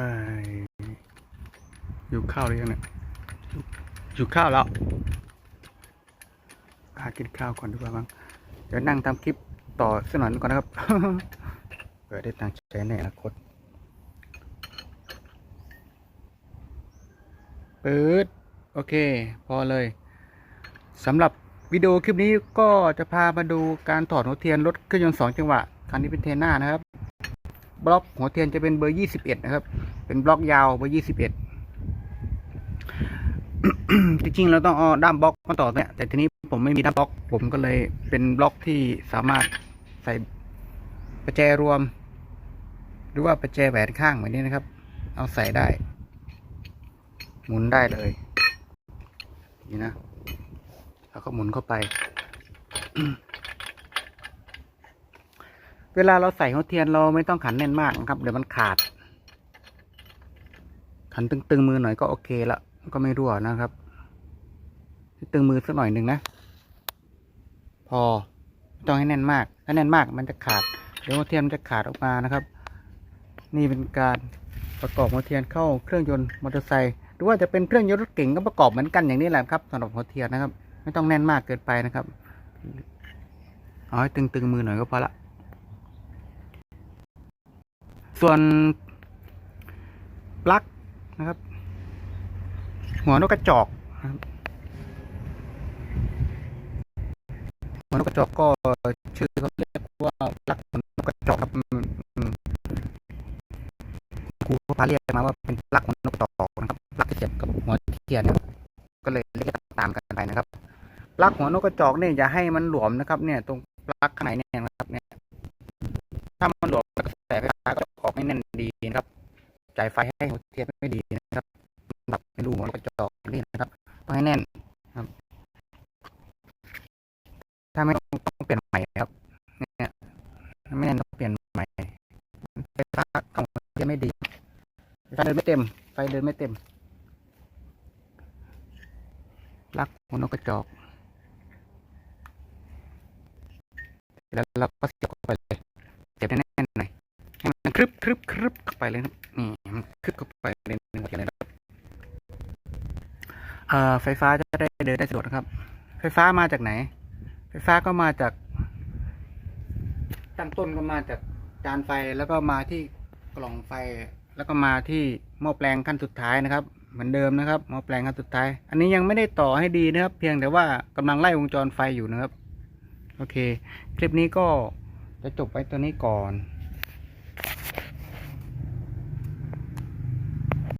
อยอยู่ข้าวหรือยังเนี่ยอยู่ข้าวแล้วหากินข้าวก่อนดีกว่าบ้างเดี๋ยวนั่งทำคลิปต่อสักหน่อยก่อนนะครับเผื่อได้ตังค์ใช้ในอนาคตเปิดโอเค พอเลยสำหรับวิดีโอคลิปนี้ก็จะพามาดูการถอดหัวเทียนรถเครื่องยนต์สองจังหวะคันนี้เป็นเทน่านะครับ บล็อกหัวเทียนจะเป็นเบอร์ 21 นะครับ เป็นบล็อกยาวเบอร์21จริงๆเราต้องเอาด้ามบล็อกมาต่อเนี่ยแต่ทีนี้ผมไม่มีด้ามบล็อกผมก็เลยเป็นบล็อกที่สามารถใส่ประแจรวม หรือว่าประแจแหวนข้างแบบนี้นะครับ เอาใส่ได้ หมุนได้เลยนี่นะแล้วก็หมุนเข้าไป เวลาเราใส่หัวเทียนเราไม่ต้องขันแน่นมากนะครับ เดี๋ยวมันขาด ขันตึงๆมือหน่อยก็โอเคละก็ไม่รั่วนะครับ ตึงมือสักหน่อยหนึ่งนะ พอไม่ต้องให้แน่นมาก ถ้าแน่นมากมันจะขาดเดี๋ยวหัวเทียนมันจะขาดออกมานะครับ นี่เป็นการประกอบหัวเทียนเข้าเครื่องยนต์มอเตอร์ไซค์หรือว่าจะเป็นเครื่องยนต์รถเก๋งก็ประกอบเหมือนกันอย่างนี้แหละครับสำหรับหัวเทียนนะครับ ไม่ต้องแน่นมากเกินไปนะครับเอาให้ตึงๆมือหน่อยก็พอละส่วนปลั๊ก นะครับ หัวนกกระจอกนะครับหัวนกกระจอกก็ชื่อเขาเรียกว่าลักนกกระจอกครับครูเขาพาเรียกมาว่าเป็นลักนกกระจอกนะครับลักที่เสียบกับหัวเทียนนี่ยก็เลยเรียกตามกันไปนะครับลักหัวนกกระจอกเนี่ยอย่าให้มันหลวมนะครับ เนี่ย ตรงปลั๊กข้างในเนี่ยนะครับ เนี่ย ถ้ามันหลวม จ่ายไฟให้หัวเทียนไม่ดีนะครับปรับให้รูหัวกระจอกนี่นะครับต้องให้แน่นครับ ถ้าไม่ต้องเปลี่ยนใหม่ครับเนี่ยถ้ไม่แน่นต้องเปลี่ยนใหม่ไฟฟ้าของหัวเทียนไม่ดีไฟเดินไม่เต็ม ไฟเดินไม่เต็มลักหัวนกกระจอกแล้วเราก็เสียบเข้าไปเลยเสียบแน่นๆหน่อยให้มันครึบครึบครึบเข้าไปเลยครับนี่ มันเข้าไปในหัวเทียนเลยนะครับไฟฟ้าจะได้เดินได้สะดวกนะครับ ไฟฟ้ามาจากไหน ไฟฟ้าก็มาจากตั้งต้นก็มาจากจานไฟแล้วก็มาที่กล่องไฟ แล้วก็มาที่หม้อแปลงขั้นสุดท้ายนะครับ เหมือนเดิมนะครับหม้อแปลงขั้นสุดท้าย อันนี้ยังไม่ได้ต่อให้ดีนะครับ เพียงแต่ว่ากำลังไล่วงจรไฟอยู่นะครับ โอเค คลิปนี้ก็จะจบไว้ตัวนี้ก่อน